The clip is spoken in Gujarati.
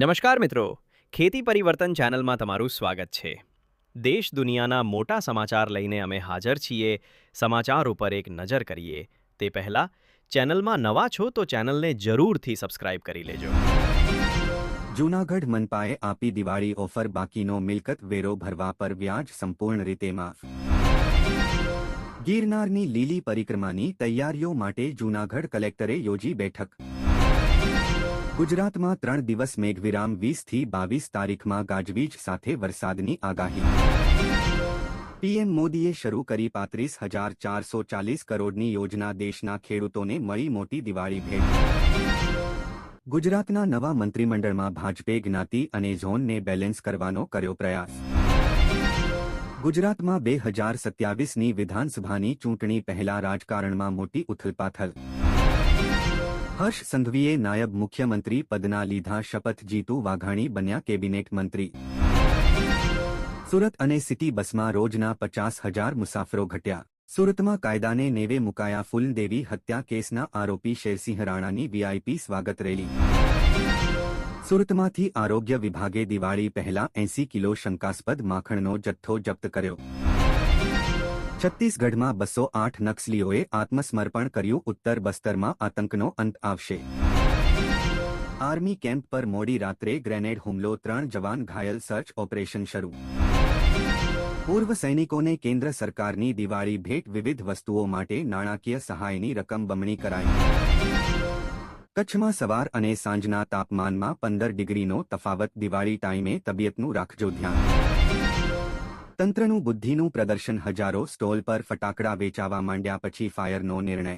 નમસ્કાર મિત્રો. ખેતી પરિવર્તન ચેનલમાં તમારું સ્વાગત છે. દેશ દુનિયાના મોટા સમાચાર લઈને અમે હાજર છીએ, સમાચાર ઉપર એક નજર કરીએ. તે પહેલાં, ચેનલમાં નવા છો તો ચેનલને જરૂરથી સબસ્ક્રાઇબ કરી લેજો. જૂનાગઢ મનપાએ આપી દિવાળી ઓફર બાકીનો મિલકત વેરો ભરવા પર વ્યાજ સંપૂર્ણ રીતે માફ. ગિરનારની લીલી પરિક્રમાની તૈયારીઓ માટે જૂનાગઢ કલેક્ટરે યોજી બેઠક. ગુજરાતમાં ત્રણ દિવસ મેઘવિરામ વીસથી બાવીસ તારીખમાં ગાજવીજ સાથે વરસાદની આગાહી. પીએમ મોદીએ શરૂ કરી પાંત્રીસ હજાર ચારસો ચાલીસ કરોડની યોજના દેશના ખેડૂતોને મળી મોટી દિવાળી ભેટ. ગુજરાતના નવા મંત્રીમંડળમાં ભાજપે જ્ઞાતિ અને ઝોનને બેલેન્સ કરવાનો કર્યો પ્રયાસ. ગુજરાતમાં બે હજાર સત્યાવીસની વિધાનસભાની ચૂંટણી પહેલા રાજકારણમાં મોટી ઉથલપાથલ. હર્ષ સંઘવીએ નાયબ મુખ્યમંત્રી પદના લીધા શપથ જીતુ વાઘાણી બન્યા કેબિનેટ મંત્રી. સુરત અને સિટી બસમાં રોજના પચાસ હજાર મુસાફરો ઘટ્યા. સુરતમાં કાયદાને નેવે મુકાયા ફૂલદેવી હત્યા કેસના આરોપી શેરસિંહ રાણાની વીઆઈપી સ્વાગત રેલી. સુરતમાંથી આરોગ્ય વિભાગે દિવાળી પહેલા એંસી કિલો શંકાસ્પદ માખણનો જથ્થો જપ્ત કર્યો. છત્તીસગઢમાં બસો આઠ નક્સલીઓએ આત્મસમર્પણ કર્યું. ઉત્તર બસ્તરમાં આતંકનો અંત આવશે. આર્મી કેમ્પ પર મોડી રાત્રે ગ્રેનેડ હુમલો. ત્રણ જવાન ઘાયલ. સર્ચ ઓપરેશન શરૂ. પૂર્વ સૈનિકોને કેન્દ્ર સરકારની દિવાળી ભેટ. વિવિધ વસ્તુઓ માટે નાણાકીય સહાયની રકમ બમણી કરાઈ. કચ્છમાં સવાર અને સાંજના તાપમાનમાં પંદર ડિગ્રીનો તફાવત. દિવાળી ટાઈમે તબિયતનું રાખજો ધ્યાન. તંત્રનું બુદ્ધિનું પ્રદર્શન હજારો સ્ટોલ પર ફટાકડા વેચાવા માંડ્યા પછી ફાયરનો નિર્ણય